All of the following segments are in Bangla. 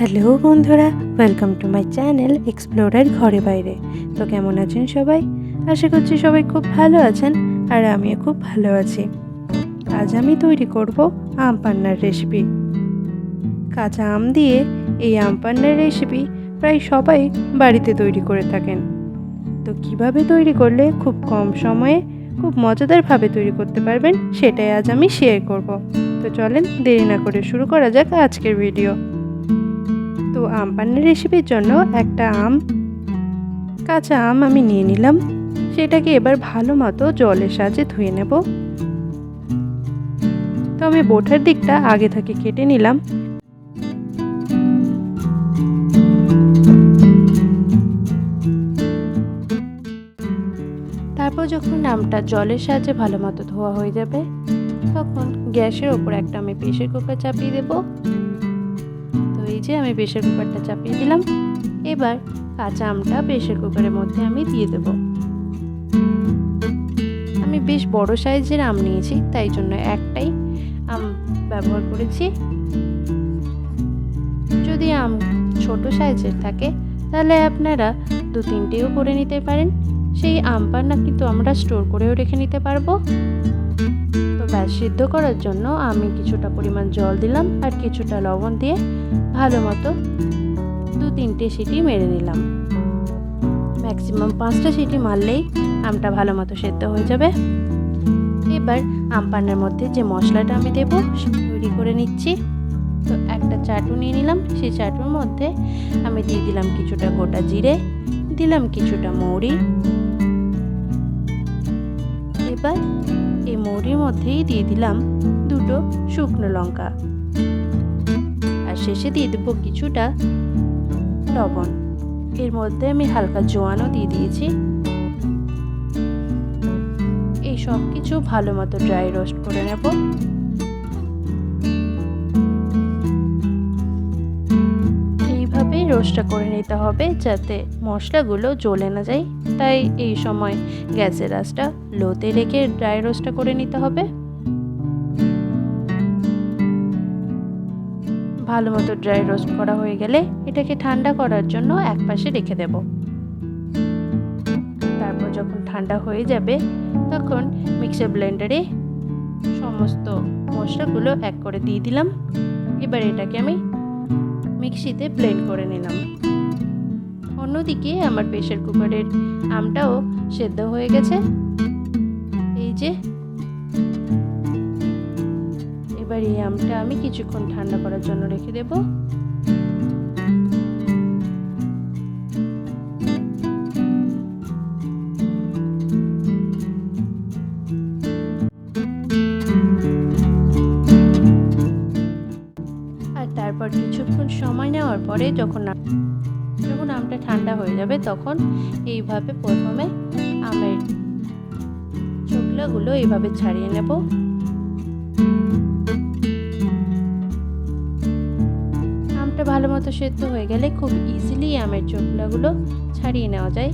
হ্যালো বন্ধুরা welcome to my channel explorer ঘরে বাইরে। তো কেমন আছেন সবাই? আশা করছি সবাই খুব ভালো আছেন আর আমিও খুব ভালো আছি। আজ আমি তৈরি করব আম পান্নার রেসিপি কাঁচা আম দিয়ে এই আম পান্নার রেসিপি প্রায় সবাই বাড়িতে তৈরি করে থাকেন। তো কীভাবে তৈরি করলে খুব কম সময়ে খুব মজাদারভাবে তৈরি করতে পারবেন, সেটাই আজ আমি শেয়ার করব। তো চলেন দেরি না করে শুরু করা যাক আজকের ভিডিও তো আম পান্নার রেসিপির জন্য একটা আম, কাঁচা আম আমি নিয়ে নিলাম। সেটাকে এবার ভালো মতো জলের সাহায্যে ধুয়ে নেব। তো আমি বোটার দিকটা আগে থেকে কেটে নিলাম। তারপর যখন আমটা জলের সাহায্যে ভালো মতো ধোয়া হয়ে যাবে, তখন গ্যাসের ওপর একটা আমি প্রেশার কুকার চাপিয়ে দেবো। যে আমি প্রেশার কুকারটা চাপিয়ে দিলাম। এবার কাঁচা আমটা প্রেশার কুকারের মধ্যে আমি দিয়ে দেব। আমি বেশ বড় সাইজের আম নিয়েছি, তাই জন্য একটাই আম ব্যবহার করেছি। যদি আম ছোট সাইজের থাকে, তাহলে আপনারা দু তিনটেও করে নিতে পারেন। সেই আম পান্না কিন্তু আমরা স্টোর করেও রেখে নিতে পারব। ব্যাস সিদ্ধ করার জন্য আমি কিছুটা পরিমাণ জল দিলাম আর কিছুটা লবণ দিয়ে ভালো মতো দু তিনটে সিটি মেরে নিলাম। ম্যাক্সিমাম পাঁচটা সিটি মারলেই আমটা ভালো মতো সেদ্ধ হয়ে যাবে। এবার আম পান্নার মধ্যে যে মশলাটা আমি দেব তৈরি করে নিচ্ছি। তো একটা চাটু নিয়ে নিলাম। সেই চাটুর মধ্যে আমি দিয়ে দিলাম কিছুটা গোটা জিরে, দিলাম কিছুটা মৌরি। এবার মৌরির মধ্যেই দিয়ে দিলাম দুটো শুকনো লঙ্কা। আর শেষে দিয়ে দেবো কিছুটা লবণ। এর মধ্যে আমি হালকা জোয়ানও দিয়ে দিয়েছি। এই সব কিছু ভালো মতো ড্রাই রোস্ট করে নেব। রোস্টটা করে নিতে হবে যাতে মশলাগুলো জ্বলে না যায়। তাই এই সময় গ্যাসের আঁচটা লোতে রেখে ড্রাই রোস্টটা করে নিতে হবে। ভালো মতো ড্রাই রোস্ট করা হয়ে গেলে এটাকে ঠান্ডা করার জন্য এক পাশে রেখে দেব। তারপর যখন ঠান্ডা হয়ে যাবে, তখন মিক্সার ব্লেন্ডারে সমস্ত মশলাগুলো এক করে দিয়ে দিলাম। এবার এটাকে আমি মিক্সিতে ব্লেন্ড করে নিলাম। অন্যদিকে আমার প্রেশার কুকারের আমটাও সেদ্ধ হয়ে গেছে। এই যে। এবার এই আমটা আমি কিছুক্ষণ ঠান্ডা করার জন্য রেখে দেব। তারপর কিছুক্ষণ সময় নেওয়ার পরে যখন যখন আমটা ঠান্ডা হয়ে যাবে, তখন এইভাবে প্রথমে আমের চোখলাগুলো এইভাবে ছাড়িয়ে নেব। আমটা ভালো মতো সেদ্ধ হয়ে গেলে খুব ইজিলি আমের চোখলাগুলো ছাড়িয়ে নেওয়া যায়।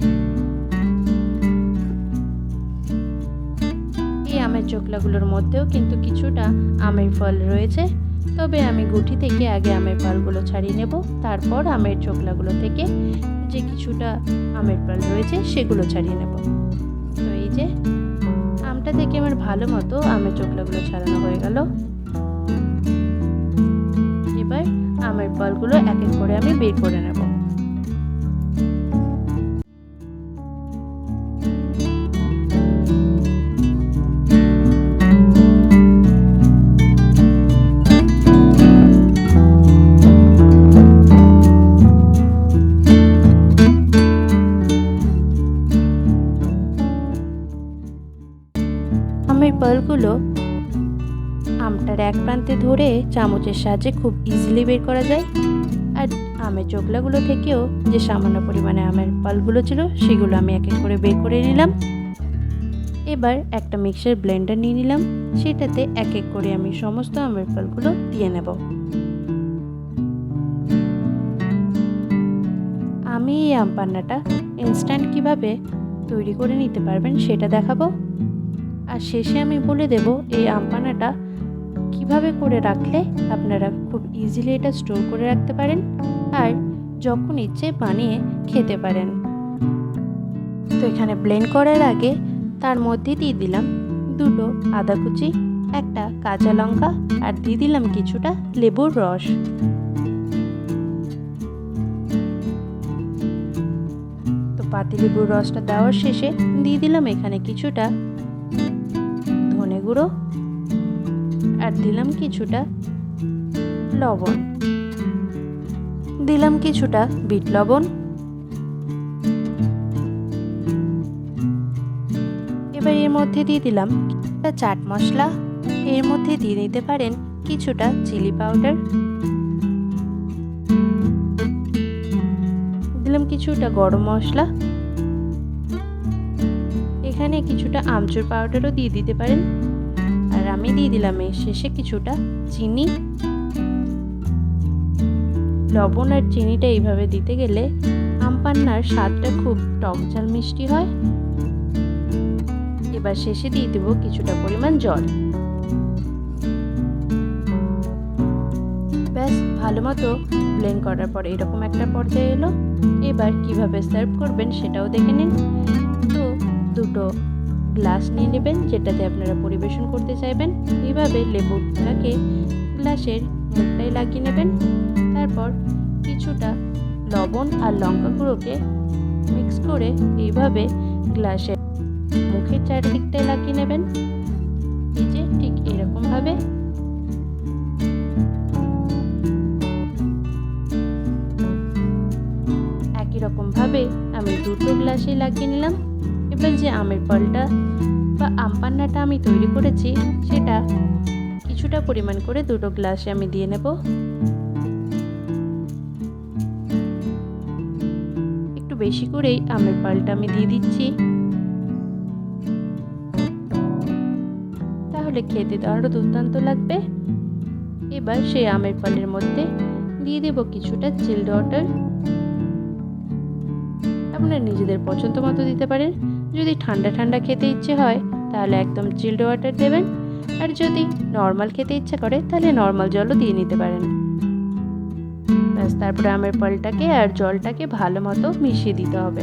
এই আমের চোখলাগুলোর মধ্যেও কিন্তু কিছুটা আমের ফল রয়েছে। তবে আমি গুটি থেকে আগে আমের পালগুলো ছাড়িয়ে নেব, তারপর আমের চোখলাগুলো থেকে যে কিছুটা আমের পাল রয়েছে সেগুলো ছাড়িয়ে নেব। তো এই যে, আমটা থেকে আমার ভালো মতো আমের চোখলাগুলো ছাড়ানো হয়ে গেল। এবার আমের পালগুলো এক এক করে আমি বের করে নেব। চামচের সাহায্যে খুব ইজিলি বের করা যায়। আর আমের চোখলাগুলো থেকেও যে সামান্য পরিমাণে আমের পালগুলো ছিল, সেগুলো আমি এক এক করে বের করে নিলাম। এবার একটা মিক্সার ব্লেন্ডার নিয়ে নিলাম। সেটাতে এক এক করে আমি সমস্ত আমের পালগুলো দিয়ে নেব। আমি এই আম পান্নাটা ইনস্ট্যান্ট কীভাবে তৈরি করে নিতে পারবেন সেটা দেখাবো। আর শেষে আমি বলে দেব, এই আম পান্নাটা এইভাবে করে রাখলে আপনারা খুব ইজিলি এটা স্টোর করে রাখতে পারেন আর যখন ইচ্ছে বানিয়ে খেতে পারেন। তো এখানে ব্লেন্ড করার আগে তার মধ্যে দিয়ে দিলাম দুটো আদা কুচি, একটা কাঁচা লঙ্কা আর দিয়ে দিলাম কিছুটা লেবুর রস। তো পাতিলেবুর রসটা দেওয়ার শেষে দিয়ে দিলাম এখানে কিছুটা ধনে গুঁড়ো আর দিলাম কিছুটা লবণ। দিলাম কিছুটা বিট লবণ। এবার এর মধ্যে দিয়ে দিলাম একটা চাট মশলা। এর মধ্যে দিয়ে দিতে পারেন কিছুটা চিলি পাউডার। দিলাম কিছুটা গরম মশলা। এখানে কিছুটা আমচুর পাউডারও দিয়ে দিতে পারেন। আর আমি দিয়ে দিলাম এর শেষে কিছুটা চিনি। লবণ আর চিনিটা এইভাবে দিতে গেলে আম পান্নার স্বাদটা খুব টক ঝাল মিষ্টি হয়। এবার শেষে দিয়ে দেবো কিছুটা পরিমাণ জল। ব্যাস, ভালো মতো ব্লেন্ড করার পর এরকম একটা পর্যায়ে এলো। এবার কীভাবে সার্ভ করবেন সেটাও দেখে নিন। তো, দুটো গ্লাস নিয়ে নেবেন, যেটাতে আপনারা পরিবেশন করতে চাইবেন। এইভাবে লেবুটাকে গ্লাসের মুখটাই লাগিয়ে নেবেন। তারপর কিছুটা লবণ আর লঙ্কা গুঁড়োকে মিক্স করে এইভাবে গ্লাসের মুখের চারিদিকটায় লাগিয়ে নেবেন। এই যে ঠিক এরকমভাবে। একই রকমভাবে আমি দুটো গ্লাসে লাগিয়ে নিলাম। আমের ফলটা বা আম পান্নাটা আমি তৈরি করেছি, সেটা কিছুটা পরিমাণ করে দুটো গ্লাসে আমি দিয়ে নেব। একটু বেশি করেই আমের পালটা আমি দিয়ে দিচ্ছি। তাহলে খেতে তো আরও দুর্দান্ত লাগবে। এবার সেই আমের পালের মধ্যে দিয়ে দেব কিছুটা চিল্ড ওয়াটার। আপনারা নিজেদের পছন্দ মতো দিতে পারেন। যদি ঠান্ডা ঠান্ডা খেতে ইচ্ছে হয়, তাহলে একদম চিল্ড ওয়াটার দেবেন। আর যদি নর্মাল খেতে ইচ্ছে করে, তাহলে নর্মাল জলও দিয়ে নিতে পারেন। ব্যাস, তারপরে আমের ফলটাকে আর জলটাকে ভালো মতো মিশিয়ে দিতে হবে।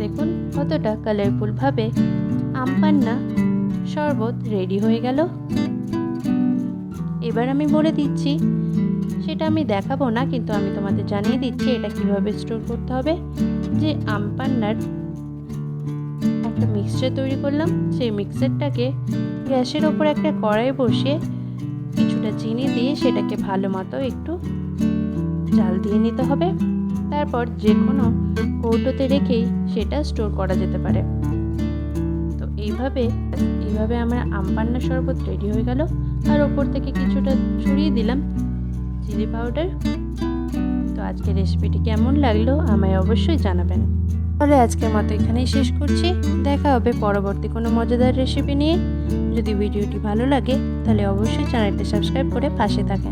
দেখুন কতটা কালারফুলভাবে আম পান্না শরবত রেডি হয়ে গেল। এবার আমি বলে দিচ্ছি, সেটা আমি দেখাবো না, কিন্তু আমি তোমাদের জানিয়ে দিচ্ছি এটা কীভাবে স্টোর করতে হবে। যে আম পান্নার একটা মিক্সচার তৈরি করলাম, সেই মিক্সচারটাকে গ্যাসের ওপর একটা কড়াই বসিয়ে কিছুটা চিনি দিয়ে সেটাকে ভালো মতো একটু জাল দিয়ে নিতে হবে। তারপর যে কোনো কৌটোতে রেখেই সেটা স্টোর করা যেতে পারে। তো এইভাবে এইভাবে আমার আম পান্না শরবত রেডি হয়ে গেল। আর ওপর থেকে কিছুটা ছড়িয়ে দিলাম চিলি পাউডার আজকের রেসিপিটি কেমন লাগল আমায় অবশ্যই জানাবেন। তাহলে আজকের মতো এখানেই শেষ করছি। দেখা হবে পরবর্তী কোনো মজাদার রেসিপি নিয়ে। যদি ভিডিওটি ভালো লাগে, তাহলে অবশ্যই চ্যানেলটি সাবস্ক্রাইব করে পাশে থাকেন।